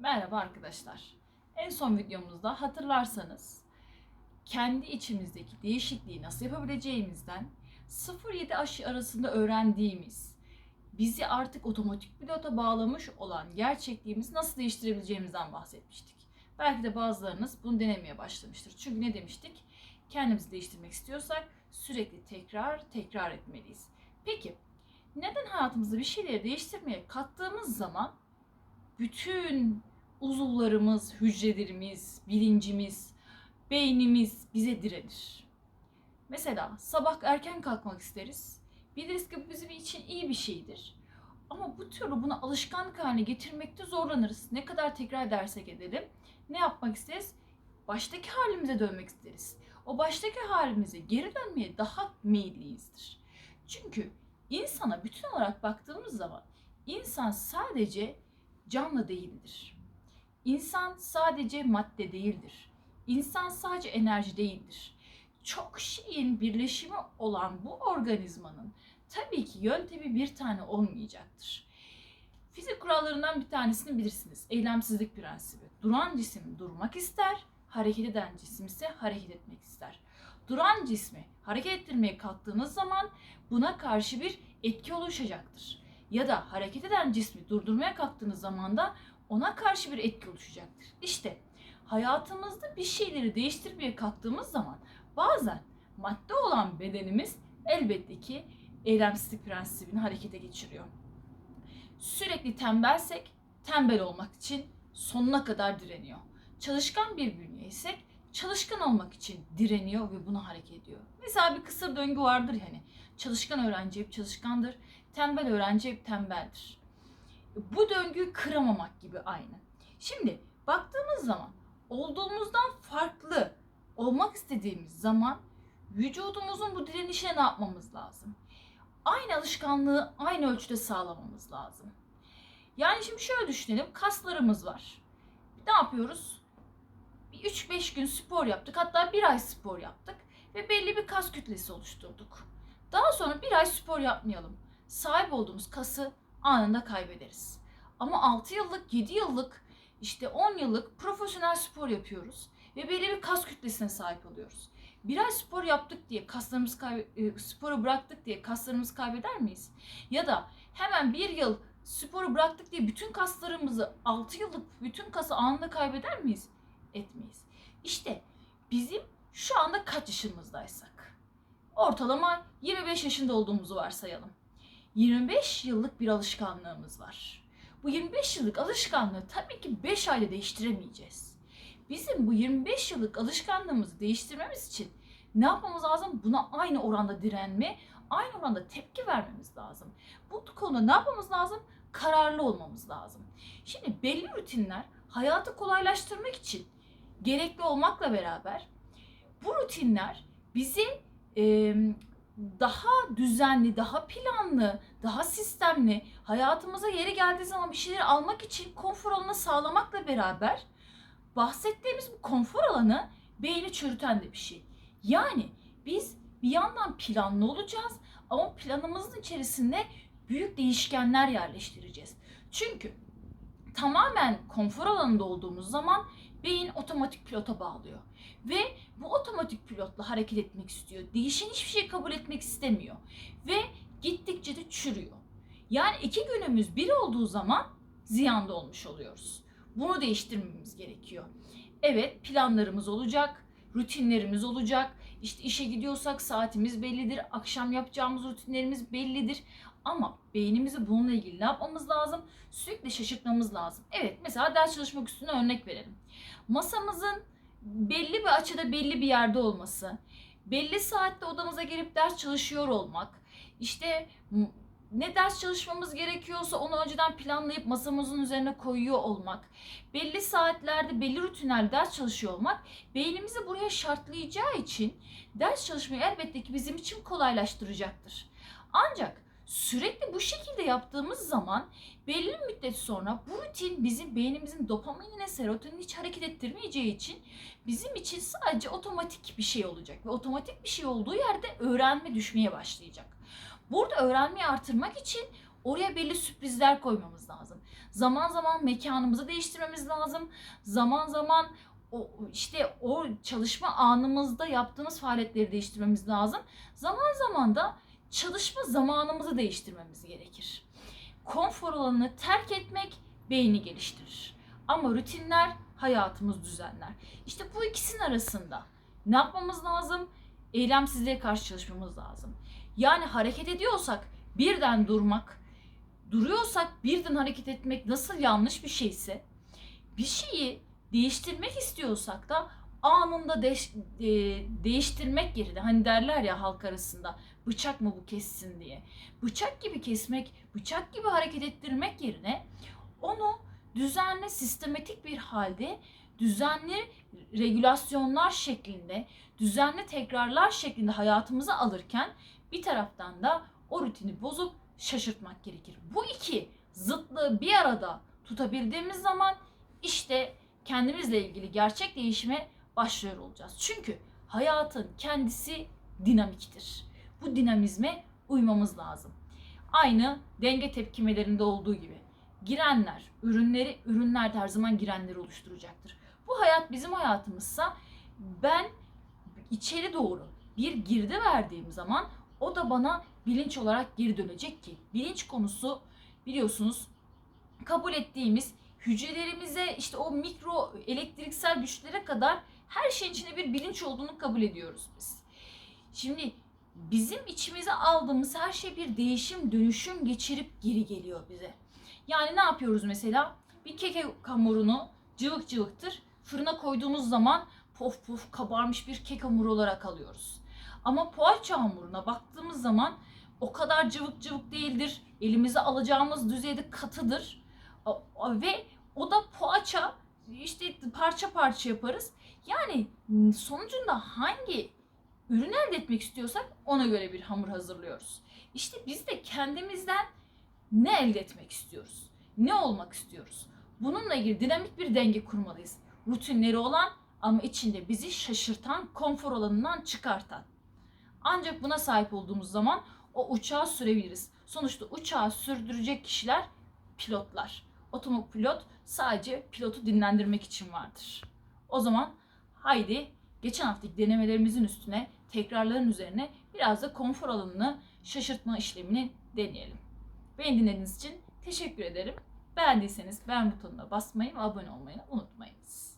Merhaba arkadaşlar. En son videomuzda hatırlarsanız kendi içimizdeki değişikliği nasıl yapabileceğimizden 0-7 aşı arasında öğrendiğimiz bizi artık otomatik pilota bağlamış olan gerçekliğimizi nasıl değiştirebileceğimizden bahsetmiştik. Belki de bazılarınız bunu denemeye başlamıştır. Çünkü ne demiştik? Kendimizi değiştirmek istiyorsak sürekli tekrar tekrar etmeliyiz. Peki neden hayatımızda bir şeyleri değiştirmeye kalktığımız zaman bütün uzuvlarımız, hücrelerimiz, bilincimiz, beynimiz bize direnir. Mesela sabah erken kalkmak isteriz. Biliriz ki bu bizim için iyi bir şeydir. Ama bu türlü bunu alışkanlık haline getirmekte zorlanırız. Ne kadar tekrar edersek edelim. Ne yapmak isteriz? Baştaki halimize dönmek isteriz. O baştaki halimize geri dönmeye daha meyilliyizdir. Çünkü insana bütün olarak baktığımız zaman insan sadece canlı değildir. İnsan sadece madde değildir. İnsan sadece enerji değildir. Çok şeyin birleşimi olan bu organizmanın tabii ki yöntemi bir tane olmayacaktır. Fizik kurallarından bir tanesini bilirsiniz. Eylemsizlik prensibi. Duran cisim durmak ister, hareket eden cisim ise hareket etmek ister. Duran cismi hareket ettirmeye kalktığınız zaman buna karşı bir etki oluşacaktır ya da hareket eden cismi durdurmaya kalktığınız zaman da ona karşı bir etki oluşacaktır. İşte hayatımızda bir şeyleri değiştirmeye kalktığımız zaman bazen madde olan bedenimiz elbette ki eylemsizlik prensibini harekete geçiriyor. Sürekli tembelsek tembel olmak için sonuna kadar direniyor. Çalışkan bir bünye isek çalışkan olmak için direniyor ve buna hareket ediyor. Mesela bir kısır döngü vardır yani. Çalışkan öğrenci hep çalışkandır tembel öğrenci hep tembeldir. Bu döngüyü kıramamak gibi aynı. Şimdi baktığımız zaman olduğumuzdan farklı olmak istediğimiz zaman vücudumuzun bu direnişine ne yapmamız lazım? Aynı alışkanlığı aynı ölçüde sağlamamız lazım. Yani şimdi şöyle düşünelim. Kaslarımız var. Ne yapıyoruz? Bir 3-5 gün spor yaptık. Hatta bir ay spor yaptık. Ve belli bir kas kütlesi oluşturduk. Daha sonra bir ay spor yapmayalım sahip olduğumuz kası anında kaybederiz. Ama 6 yıllık, 7 yıllık, işte 10 yıllık profesyonel spor yapıyoruz ve belli bir kas kütlesine sahip oluyoruz. Bir ay spor yaptık diye kaslarımız kaybe- sporu bıraktık diye kaslarımızı kaybeder miyiz? Ya da hemen bir yıl sporu bıraktık diye bütün kaslarımızı 6 yıllık bütün kası anında kaybeder miyiz? Etmeyiz. İşte bizim şu anda kaç yaşımızdaysak ortalama 25 yaşında olduğumuzu varsayalım. 25 yıllık bir alışkanlığımız var. Bu 25 yıllık alışkanlığı tabii ki 5 ayda değiştiremeyeceğiz. Bizim bu 25 yıllık alışkanlığımızı değiştirmemiz için ne yapmamız lazım? Buna aynı oranda direnme, aynı oranda tepki vermemiz lazım. Bu konuda ne yapmamız lazım? Kararlı olmamız lazım. Şimdi belli rutinler hayatı kolaylaştırmak için gerekli olmakla beraber bu rutinler bizi e, daha düzenli, daha planlı, daha sistemli hayatımıza yeri geldiği zaman bir şeyler almak için konfor alanı sağlamakla beraber bahsettiğimiz bu konfor alanı beyni çürüten de bir şey. Yani biz bir yandan planlı olacağız ama planımızın içerisinde büyük değişkenler yerleştireceğiz. Çünkü tamamen konfor alanında olduğumuz zaman beyin otomatik pilota bağlıyor. Ve bu otomatik pilotla hareket etmek istiyor. Değişen hiçbir şey kabul etmek istemiyor. Ve gittikçe de çürüyor. Yani iki günümüz bir olduğu zaman ziyanda olmuş oluyoruz. Bunu değiştirmemiz gerekiyor. Evet planlarımız olacak, rutinlerimiz olacak. İşte işe gidiyorsak saatimiz bellidir, akşam yapacağımız rutinlerimiz bellidir. Ama beynimizi bununla ilgili ne yapmamız lazım? Sürekli şaşırtmamız lazım. Evet mesela ders çalışmak üstüne örnek verelim. Masamızın belli bir açıda belli bir yerde olması, belli saatte odamıza gelip ders çalışıyor olmak, işte ne ders çalışmamız gerekiyorsa onu önceden planlayıp masamızın üzerine koyuyor olmak, belli saatlerde belli rutinler ders çalışıyor olmak beynimizi buraya şartlayacağı için ders çalışmayı elbette ki bizim için kolaylaştıracaktır. Ancak sürekli bu şekilde yaptığımız zaman belli bir müddet sonra bu rutin bizim beynimizin dopaminine, serotonine hiç hareket ettirmeyeceği için bizim için sadece otomatik bir şey olacak ve otomatik bir şey olduğu yerde öğrenme düşmeye başlayacak. Burada öğrenmeyi artırmak için oraya belli sürprizler koymamız lazım. Zaman zaman mekanımızı değiştirmemiz lazım. Zaman zaman o işte o çalışma anımızda yaptığımız faaliyetleri değiştirmemiz lazım. Zaman zaman da çalışma zamanımızı değiştirmemiz gerekir. Konfor alanını terk etmek beyni geliştirir. Ama rutinler hayatımız düzenler. İşte bu ikisinin arasında ne yapmamız lazım? Eylemsizliğe karşı çalışmamız lazım. Yani hareket ediyorsak birden durmak, duruyorsak birden hareket etmek nasıl yanlış bir şeyse bir şeyi değiştirmek istiyorsak da anında değiş- e, değiştirmek yerine hani derler ya halk arasında bıçak mı bu kessin diye. Bıçak gibi kesmek, bıçak gibi hareket ettirmek yerine onu düzenli, sistematik bir halde düzenli regülasyonlar şeklinde, düzenli tekrarlar şeklinde hayatımıza alırken bir taraftan da o rutini bozup şaşırtmak gerekir. Bu iki zıtlığı bir arada tutabildiğimiz zaman işte kendimizle ilgili gerçek değişime başlıyor olacağız. Çünkü hayatın kendisi dinamiktir. Bu dinamizme uymamız lazım. Aynı denge tepkimelerinde olduğu gibi. Girenler, ürünleri, ürünler her zaman girenleri oluşturacaktır. Bu hayat bizim hayatımızsa ben içeri doğru bir girdi verdiğim zaman o da bana bilinç olarak geri dönecek ki bilinç konusu biliyorsunuz kabul ettiğimiz hücrelerimize işte o mikro elektriksel güçlere kadar her şeyin içinde bir bilinç olduğunu kabul ediyoruz biz. Şimdi bizim içimize aldığımız her şey bir değişim, dönüşüm geçirip geri geliyor bize. Yani ne yapıyoruz mesela? Bir kek hamurunu cıvık cıvıktır. Fırına koyduğumuz zaman pof pof kabarmış bir kek hamuru olarak alıyoruz. Ama poğaça hamuruna baktığımız zaman o kadar cıvık cıvık değildir. Elimize alacağımız düzeyde katıdır. Ve o da poğaça işte parça parça yaparız. Yani sonucunda hangi ürün elde etmek istiyorsak ona göre bir hamur hazırlıyoruz. İşte biz de kendimizden ne elde etmek istiyoruz? Ne olmak istiyoruz? Bununla ilgili dinamik bir denge kurmalıyız. Rutinleri olan ama içinde bizi şaşırtan, konfor alanından çıkartan. Ancak buna sahip olduğumuz zaman o uçağı sürebiliriz. Sonuçta uçağı sürdürecek kişiler pilotlar. Otomopilot sadece pilotu dinlendirmek için vardır. O zaman haydi geçen haftaki denemelerimizin üstüne, tekrarların üzerine biraz da konfor alanını şaşırtma işlemini deneyelim. Beni dinlediğiniz için teşekkür ederim. Beğendiyseniz beğen butonuna basmayı ve abone olmayı unutmayınız.